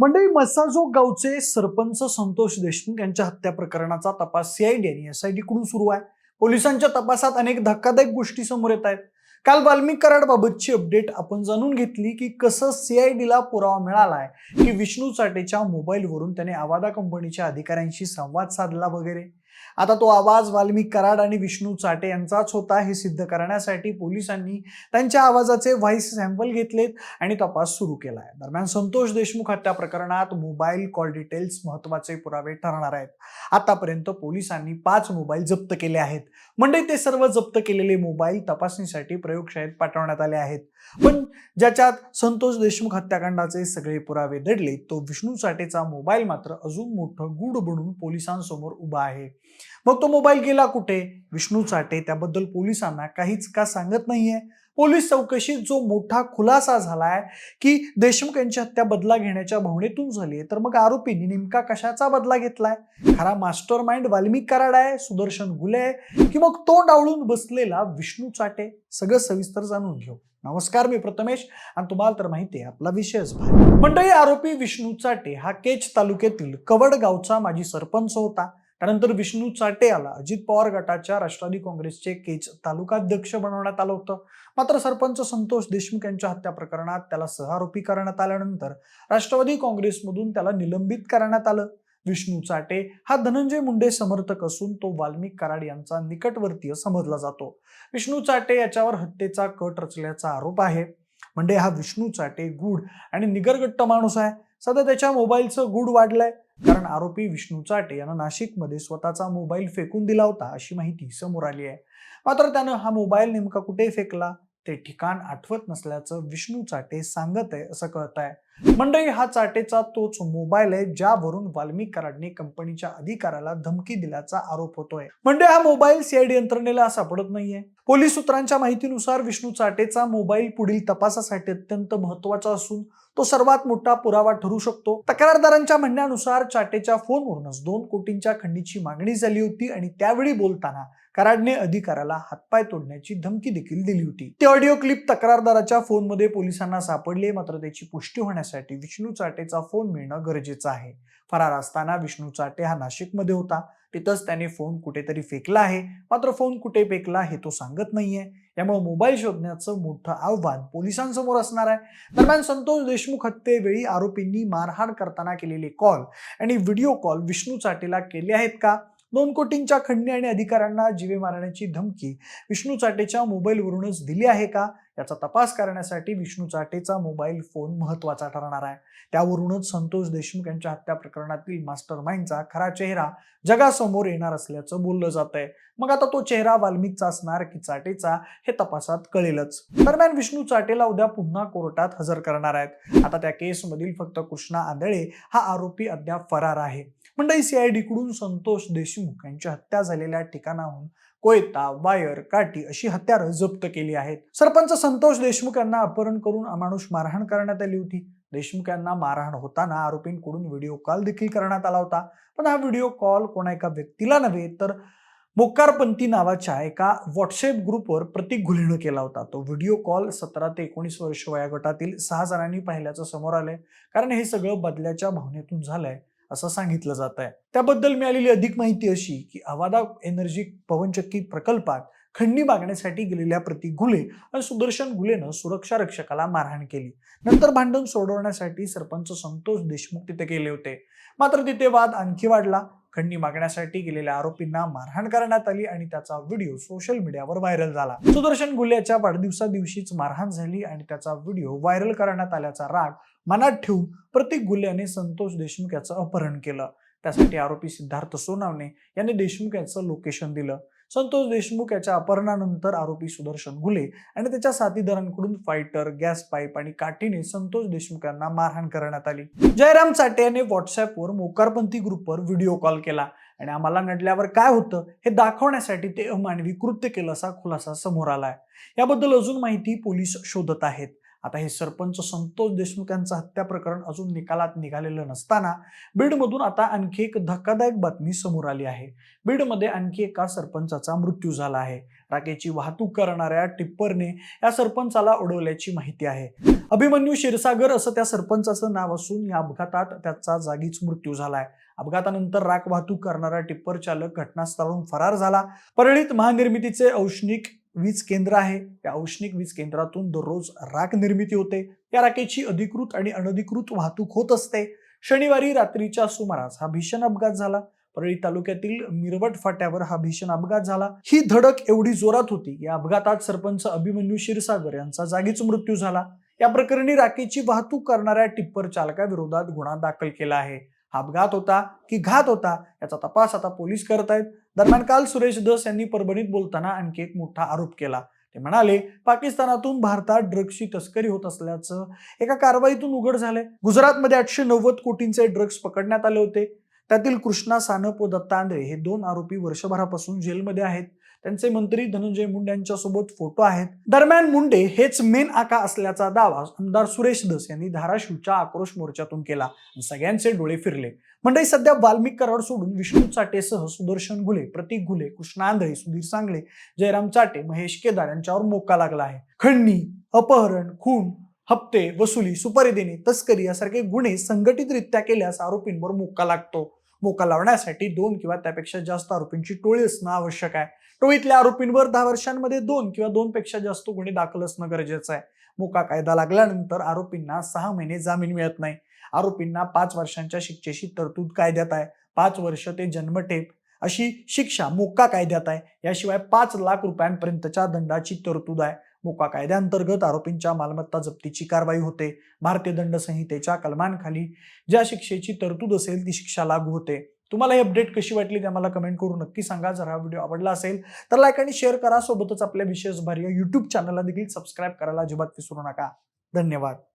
मंडळी मसाजोग गावचे सरपंच संतोष देशमुख यांच्या हत्या प्रकरणाचा तपास सीआयडी आणि एसआयडी कडून सुरू आहे. पोलिसांच्या तपासात अनेक धक्कादायक गोष्टी समोर येत आहेत. काल वाल्मिक कराड बाबतची अपडेट आपण जाणून घेतली की कसं सीआयडीला पुरावा मिळालाय की विष्णू चाटेच्या मोबाईलवरून त्याने आवादा कंपनीच्या अधिकाऱ्यांशी संवाद साधला वगैरे. आता तो आवाज वाल्मिक कराड आणि विष्णू चाटे यांचाच होता. हे सिद्ध करण्यासाठी पोलिसांनी त्यांच्या आवाजाचे व्हॉइस सॅम्पल घेतलेत आणि तपास सुरू केला आहे दरम्यान संतोष देशमुख हत्या प्रकरणात मोबाईल कॉल डिटेल्स महत्त्वाचे पुरावे ठरणार आहेत. आतापर्यंत पोलिसांनी पाच मोबाईल जप्त केले आहेत. म्हणजे ते सर्व जप्त केलेले मोबाईल तपासणीसाठी प्रयोगशाळेत पाठवण्यात आले आहेत. पण ज्याच्यात संतोष देशमुख हत्याकांडाचे सगळे पुरावे दडले तो विष्णू चाटेचा मोबाईल मात्र अजून मोठं गूढ बनून पोलिसांसमोर उभा आहे. मग तो मोबाईल गेला कुठे? विष्णू चाटे. त्याबद्दल पोलिसांना काहीच का सांगत नाहीये? पोलीस चौकशीत जो मोठा खुलासा झालाय की देशमुख यांची हत्या बदला घेण्याच्या भावनेतून झाली आहे तर मग आरोपींनी नेमका कशाचा बदला घेतलाय? खरा मास्टर माइंड वाल्मिक कराड आहे सुदर्शन गुले आहे की मग तो डावळून बसलेला विष्णू चाटे? सगळं सविस्तर जाणून घेऊ. नमस्कार मी प्रथमेश आणि तुम्हाला तर माहिती आहे आपला विषयच भारी. मंडळी आरोपी विष्णू चाटे हा केच तालुक्यातील कवड गावचा माजी सरपंच होता. त्यानंतर विष्णू चाटे आला. अजित पवार गटाच्या राष्ट्रवादी काँग्रेसचे केच तालुकाध्यक्ष बनवण्यात आलं होतं. मात्र सरपंच संतोष देशमुख यांच्या हत्या प्रकरणात त्याला सहआरोपी करण्यात आल्यानंतर राष्ट्रवादी काँग्रेसमधून त्याला निलंबित करण्यात आलं. विष्णू चाटे हा धनंजय मुंडे समर्थक असून तो वाल्मिक कराड यांचा निकटवर्तीय समजला जातो. विष्णू चाटे याच्यावर हत्येचा कट रचल्याचा आरोप आहे. म्हणजे हा विष्णू चाटे गूढ आणि निगरगट्ट माणूस आहे. सध्या त्याच्या मोबाईलचं गुड वाढलंय. कारण आरोपी विष्णू चाटे यानं नाशिकमध्ये स्वतःचा मोबाईल फेकून दिला होता अशी माहिती समोर आली आहे. मात्र त्यानं हा मोबाईल नेमका कुठे फेकला? ते ठिकाण आठवत नसल्याचं विष्णू चाटे सांगत आहे असं कळत आहे मंडळी हा चाटेचा तोच मोबाईल आहे ज्यावरून वाल्मिक कराडने कंपनीच्या अधिकाऱ्याला धमकी दिल्याचा आरोप होतोय. म्हणजे हा मोबाईल सीआयडी यंत्रणेला सापडत नाहीये. पोलीस सूत्रांच्या माहितीनुसार विष्णू चाटेचा मोबाईल पुढील तपासासाठी अत्यंत महत्त्वाचा असून तो सर्वात मोठा पुरावा ठरू शकतो. तक्रारदारांच्या म्हणण्यानुसार चाटेच्या फोनवरूनच दोन कोटींच्या खंडीची मागणी झाली होती आणि त्यावेळी बोलताना कराडने अधिकाऱ्याला हातपाय तोडण्याची धमकी देखील दिली होती. ते ऑडिओ क्लिप तक्रारदाराच्या फोनमध्ये पोलिसांना सापडले. मात्र त्याची पुष्टी होण्यासाठी विष्णू चाटेचा फोन मिळणं गरजेचं आहे. फरार असताना विष्णू चाटे हा नाशिकमध्ये होता. तिथंच त्याने फोन कुठेतरी फेकला आहे. मात्र फोन कुठे फेकला हे तो सांगत नाहीये. यामुळे मोबाईल शोधण्याचं मोठं आव्हान पोलिसांसमोर असणार आहे. दरम्यान संतोष देशमुख हत्येवेळी आरोपींनी मारहाण करताना केलेले कॉल आणि व्हिडिओ कॉल विष्णू चाटेला केले आहेत का? दोन कोटींच्या खंडणी आणि अधिकाऱ्यांना जीवे मारण्याची धमकी विष्णू चाटेच्या मोबाईलवरूनच दिली आहे का? याचा तपास करण्यासाठी विष्णू चाटेचा मोबाईल फोन महत्त्वाचा ठरणार आहे. त्यावरूनच संतोष देशमुख यांच्या हत्या प्रकरणातील मास्टर माइंडचा खरा चेहरा जगासमोर येणार असल्याचं बोललं जात आहे मग आता तो चेहरा वाल्मिकचा असणार की चाटेचा हे तपासात कळेलच. दरम्यान विष्णू चाटेला उद्या पुन्हा कोर्टात हजर करणार आहेत. आता त्या केसमधील फक्त कृष्णा आंधळे हा आरोपी अद्याप फरार आहे. मंडई सीआयडीकडून संतोष देशमुख यांची हत्या झालेल्या ठिकाणाहून कोयता वायर काठी अशी हत्यारं जप्त केली आहेत. सरपंच संतोष देशमुख यांना अपहरण करून अमानुष मारहाण करण्यात आली होती. देशमुख यांना मारहाण होताना आरोपींकडून व्हिडिओ कॉल देखील करण्यात आला होता. पण हा व्हिडिओ कॉल कोणा एका व्यक्तीला नव्हे तर मोकारपंथी नावाच्या एका व्हॉट्सअप ग्रुपवर प्रतीक घुलेनं केला होता. तो व्हिडिओ कॉल सतरा ते एकोणीस वर्ष वयागटातील सहा जणांनी पाहिल्याचं समोर आलंय. कारण हे सगळं बदल्याच्या भावनेतून झालंय. असं सांगितलं जात आहे. त्याबद्दल मिळालेली अधिक माहिती अशी की अवादा एनर्जी पवनचक्की प्रकल्पात खंडी मागण्यासाठी गेलेल्या प्रतीक घुले आणि सुदर्शन घुलेनं सुरक्षा रक्षकाला मारहाण केली. नंतर भांडण सोडवण्यासाठी सरपंच संतोष देशमुख तिथे गेले होते. मात्र तिथे वाद आणखी वाढला. खंडी मागण्यासाठी गेलेल्या आरोपींना मारहाण करण्यात आली आणि त्याचा व्हिडिओ सोशल मीडियावर व्हायरल झाला. सुदर्शन गुल्ह्याच्या वाढदिवसा दिवशीच मारहाण झाली आणि त्याचा व्हिडिओ व्हायरल करण्यात आल्याचा राग मनात ठेवून प्रतीक गुल्ह्याने संतोष देशमुख याचं अपहरण केलं. त्यासाठी आरोपी सिद्धार्थ सोनावणे यांनी देशमुख याचं लोकेशन दिलं. संतोष देशमुख याच्या अपहरणानंतर आरोपी सुदर्शन गुले आणि त्याच्या साथीदारांकडून फायटर गॅस पाईप आणि काठीने संतोष देशमुख यांना मारहाण करण्यात आली. जयराम चाटे याने व्हॉट्सअपवर मोकारपंथी ग्रुपवर व्हिडिओ कॉल केला आणि आम्हाला नडल्यावर काय होतं हे दाखवण्यासाठी ते अमानवी कृत्य केलं असा खुलासा समोर आलाय. याबद्दल अजून माहिती पोलीस शोधत आहेत. आता हे सरपंच संतोष देशमुख यांचं हत्या प्रकरण अजून निकालात निघालेलं नसताना बीडमधून आता आणखी एक धक्कादायक बातमी समोर आली आहे. बीडमध्ये आणखी एका सरपंचाचा मृत्यू झाला आहे. राखेची वाहतूक करणाऱ्या टिप्परने या सरपंचाला उडवल्याची माहिती आहे. अभिमन्यू क्षीरसागर असं त्या सरपंचाचं नाव असून या अपघातात त्याचा जागीच मृत्यू झालाय. अपघातानंतर राख वाहतूक करणारा टिप्पर चालक घटनास्थळाहून फरार झाला. परळीत महानिर्मितीचे औष्णिक वीज केंद्र आहे. त्या औष्णिक वीज केंद्रातून दररोज राख निर्मिती होते. या राखेची अधिकृत आणि अनधिकृत वाहतूक होत असते. शनिवारी रात्रीच्या सुमारास हा भीषण अपघात झाला. परळी तालुक्यातील मिरवट फाट्यावर हा भीषण अपघात झाला. ही धडक एवढी जोरात होती. या अपघातात सरपंच अभिमन्यू क्षीरसागर यांचा जागीच मृत्यू झाला. या प्रकरणी राखेची वाहतूक करणाऱ्या टिप्पर चालकाविरोधात गुन्हा दाखल केला आहे. हा अपघात होता की घात होता याचा तपास आता पोलीस करत आहेत दरम्यान काल सुरेश धस यांनी परभणीत बोलताना आणखी एक मोठा आरोप केला. ते म्हणाले पाकिस्तानातून भारतात ड्रग्सची तस्करी होत असल्याचं एका कारवाईतून उघड झालंय. गुजरातमध्ये आठशे नव्वद कोटींचे ड्रग्स पकडण्यात आले होते. त्यातील कृष्णा सानप व दत्तांद्रे हे दोन आरोपी वर्षभरापासून जेलमध्ये आहेत. त्यांचे मंत्री धनंजय मुंडे यांच्यासोबत फोटो आहेत. दरम्यान मुंडे हेच मेन आका असल्याचा दावा आमदार सुरेश धस यांनी धाराशिवच्या आक्रोश मोर्चातून केला सगळ्यांचे डोळे फिरले. मंडळी सध्या वाल्मिक कराड सोडून विष्णू चाटेसह सुदर्शन घुले प्रतीक घुले कृष्णा आंधळे सुधीर सांगले जयराम चाटे महेश केदार यांच्यावर मोका लागला आहे. खंडणी अपहरण खून हप्ते वसुली सुपारी देणे तस्करी यासारखे गुन्हे संघटितरित्या केल्यास आरोपींवर मोका लागतो. मोका लावण्यासाठी दोन किंवा त्यापेक्षा जास्त आरोपींची टोळी असणं आवश्यक आहे. टोळीतल्या आरोपींवर दहा वर्षांमध्ये दोन किंवा दोन पेक्षा जास्त गुन्हे दाखल असणं गरजेचं आहे. मोका कायदा लागल्यानंतर आरोपींना सहा महिने जामीन मिळत नाही. आरोपींना पाच वर्षांच्या शिक्षेची तरतूद कायद्यात आहे. पाच वर्ष ते जन्मठेप अशी शिक्षा मोक्का कायद्यात आहे. याशिवाय पाच लाख रुपयांपर्यंतच्या दंडाची तरतूद आहे. मोका कायद्याअंतर्गत आरोपींच्या मालमत्ता जप्तीची कारवाई होते. भारतीय दंड संहितेच्या कलमांखाली ज्या शिक्षेची तरतूद असेल ती शिक्षा लागू होते. तुम्हाला ही अपडेट कशी वाटली ते आम्हाला कमेंट करून नक्की सांगा. जर हा व्हिडिओ आवडला असेल तर लाईक आणि शेअर करा. सोबतच आपल्या विशेष भार्य युट्यूब चॅनलला देखील सबस्क्राईब करायला अजिबात विसरू नका. धन्यवाद.